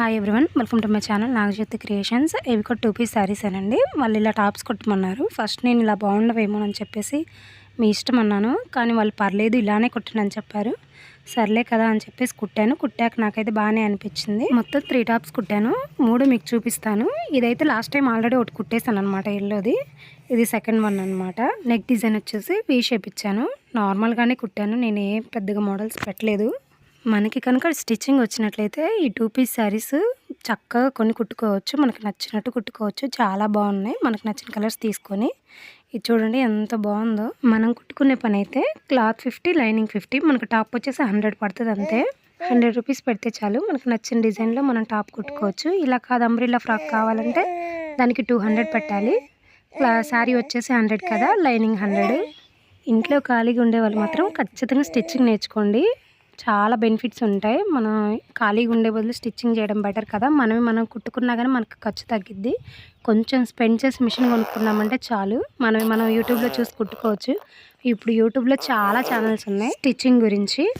Hi everyone welcome to my channel Nagajyothi creations ఇవి కూడా two piece saris అనండి. వాళ్ళు ఇలా టాప్స్ కుట్టమన్నారు. ఫస్ట్ నేను ఇలా బాగుండవేమో అని చెప్పేసి మీ ఇష్టం అన్నాను. కానీ వాళ్ళు పర్లేదు ఇలానే కుట్టనని చెప్పారు. సర్లే కదా అని చెప్పేసి కుట్టాను. కుట్టాక నాకైతే బాగానే అనిపించింది. మొత్తం త్రీ టాప్స్ కుట్టాను. మూడు మీకు చూపిస్తాను. ఇదైతే లాస్ట్ టైం ఆల్రెడీ ఒకటి కుట్టేశాను అనమాట ఎల్లోది ఇది సెకండ్ వన్ అనమాట నెక్ డిజైన్ వచ్చేసి వీ షేప్ ఇచ్చాను. నార్మల్గానే కుట్టాను. నేను ఏ పెద్దగా మోడల్స్ పెట్టలేదు. మనకి కనుక స్టిచ్చింగ్ వచ్చినట్లయితే ఈ టూ పీస్ శారీస్ చక్కగా కొన్ని కుట్టుకోవచ్చు. మనకు నచ్చినట్టు కుట్టుకోవచ్చు. చాలా బాగున్నాయి. మనకు నచ్చిన కలర్స్ తీసుకొని. ఇది చూడండి ఎంత బాగుందో. మనం కుట్టుకునే పని అయితే క్లాత్ ఫిఫ్టీ లైనింగ్ ఫిఫ్టీ. మనకు టాప్ వచ్చేసి హండ్రెడ్ పడుతుంది అంతే. హండ్రెడ్ రూపీస్ పెడితే చాలు. మనకు నచ్చిన డిజైన్లో మనం టాప్ కుట్టుకోవచ్చు. ఇలా కాదు అంబ్రిల్లా ఫ్రాక్ కావాలంటే దానికి టూ హండ్రెడ్ పెట్టాలి. శారీ వచ్చేసి హండ్రెడ్ కదా లైనింగ్ హండ్రెడ్. ఇంట్లో ఖాళీగా ఉండే వాళ్ళు మాత్రం ఖచ్చితంగా స్టిచ్చింగ్ నేర్చుకోండి. చాలా బెనిఫిట్స్ ఉంటాయి. మనం ఖాళీగా ఉండే బదులు స్టిచ్చింగ్ చేయడం బెటర్ కదా. మనమే మనం కుట్టుకున్నా కానీ మనకు ఖర్చు తగ్గిద్ది. కొంచెం స్పెండ్ చేసి మిషన్ కొనుక్కున్నామంటే చాలు. మనమే మనం యూట్యూబ్లో చూసి కుట్టుకోవచ్చు. ఇప్పుడు యూట్యూబ్లో చాలా ఛానల్స్ ఉన్నాయి స్టిచ్చింగ్ గురించి.